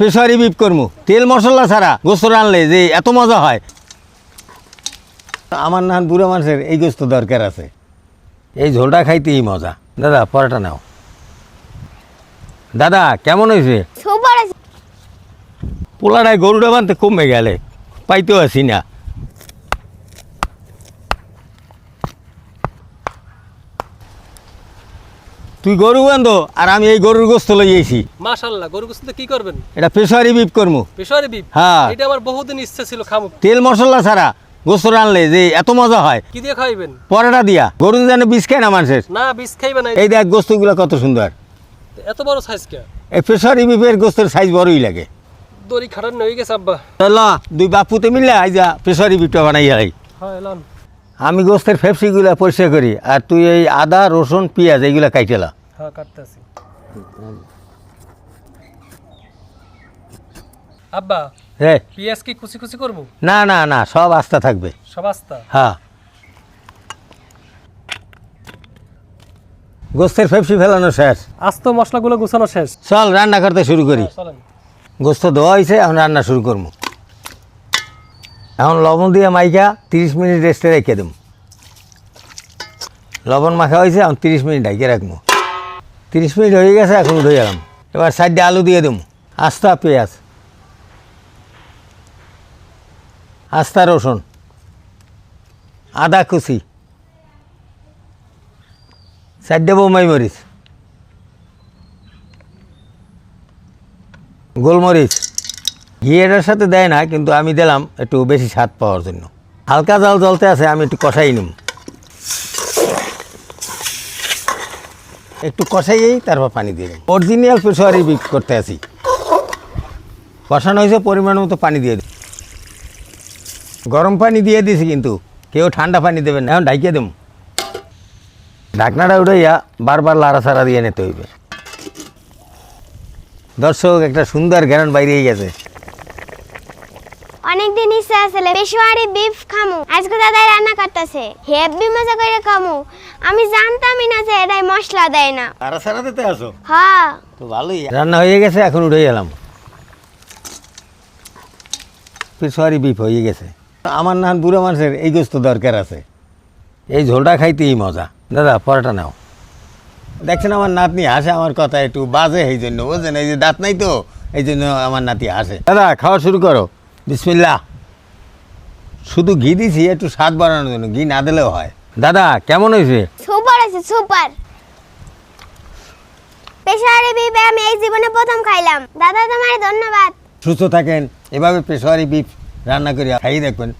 পেশোয়ারি বিপ করমু। তেল মশলা ছাড়া গোস্ত রানলে যে এত মজা হয়। আমার নান বুড়ো মানুষের এই গোস্ত দরকার আছে। এই ঝোলটা খাইতেই মজা। দাদা পরোটা নাও। দাদা কেমন হয়েছে পোলাটায় গরুটা বানতে কমে গেলে পাইতেও আসি না তুই গরু বান্ধো আর আমি এই গরুর গোস্ত লইয়েছি মাশাল্লাহ গরু গোস্ত কি করবেন? এটা পেশোয়ারি বিপ করমু। পেশোয়ারি বিপ? হ্যাঁ। এটা আমার বহুদিন ইচ্ছা ছিল খামু তেল মশলা ছাড়া গোস্ত রানলে যে এত মজা হয়। কি দিয়ে খাইবেন? পরোটা দিয়া। গরু যেন বিষ খায় না মানুষের। না বিষ খাইবে না। এই দেখ গোস্তগুলো কত সুন্দর। এত বড় সাইজ কে? এই পেশারি বিপের গোস্তের সাইজ বড়ই লাগে। দড়ি খাটার হয়ে গেছে আব্বা। চল দুই বাপুতে মিললে আইজা পেশারি বিপটা বানাই হ্যাঁ আমি গোস্তের ফেপসিগুলো পরিষ্কার করি আর তুই এই আদা রসুন পেঁয়াজ এইগুলো কাইটেলা হ্যাঁ কাটতেছি। আব্বা হে। পেঁয়াজ কি কুচি কুচি করব? না না না সব আস্থা থাকবে। সব আস্তা? হ্যাঁ। গোস্তের ফেপসি ফেলানো শেষ। আস্ত মশলাগুলো গুছানো শেষ। চল রান্না করতে শুরু করি। হ্যাঁ, গোস্ত দেওয়া হয়েছে এখন রান্না শুরু করব। এখন লবণ দিয়ে মাইকা তিরিশ মিনিট রেস্টে রেখে দেব। লবণ মাখা হয়েছে এখন তিরিশ মিনিট ঢাকিয়ে রাখব। তিরিশ মিনিট হয়ে গেছে, এখন উঠে গেলাম। এবার সাইডে আলু দিয়ে দেবো আস্তা, পেঁয়াজ। আস্তা, রসুন। আদা, কুচি। সাইডে বোমাই মরিচ। গোলমরিচ। ঘি এটার সাথে দেয় না, কিন্তু আমি দিলাম একটু বেশি স্বাদ পাওয়ার জন্য। হালকা জল জ্বলতে আছে, আমি একটু কষাই নিম। একটু কষাইয়েই তারপর পানি দিয়ে দিই। অরিজিনাল পেশোয়ারি বিক করতে আসি কষানো হয়েছে পরিমাণ মতো পানি দিয়ে গরম পানি দিয়ে দিছি কিন্তু, কেউ ঠান্ডা পানি দেবেন না, এখন ঢাকিয়ে দেব। ঢাকনাটা উঠাইয়া বারবার লাড়াছাড়া দিয়ে নিতে হইবে। দর্শক, একটা সুন্দর গ্যারান বাইরে গেছে। ইচ্ছা আসলে পেশোয়ারি বিফ খামু। আজকে দাদাই রান্না করতেছে হেভি মজা করে খামু। আমি জানতামই না যে এটাই মশলা দেয় না। তারা সারা দিতে আসো হ্যাঁ। তো ভালোই। রান্না হয়ে গেছে এখন উঠে গেলাম। পেশোয়ারি বিপ হয়ে গেছে। আমার নান বুড়ো মানুষের এই গোস্ত দরকার আছে। এই ঝোলটা খাইতেই মজা। দাদা পরোটা নাও। দেখছেন আমার নাতনি হাসে আমার কথা একটু বাজে এই জন্য। বুঝছেন এই যে দাঁত নাই তো এই জন্য আমার নাতি হাসে। দাদা খাওয়া শুরু করো। বিসমিল্লা শুধু ঘি দিছি একটু স্বাদ বাড়ানোর জন্য। ঘি না দিলেও হয়। দাদা কেমন হয়েছে? সুপার আছে সুপার। পেশোয়ারি বিফ আমি এই জীবনে প্রথম খাইলাম। দাদা তোমার ধন্যবাদ। সুস্থ থাকেন এভাবে পেশোয়ারি বিফ রান্না করে খাইয়ে দেখবেন।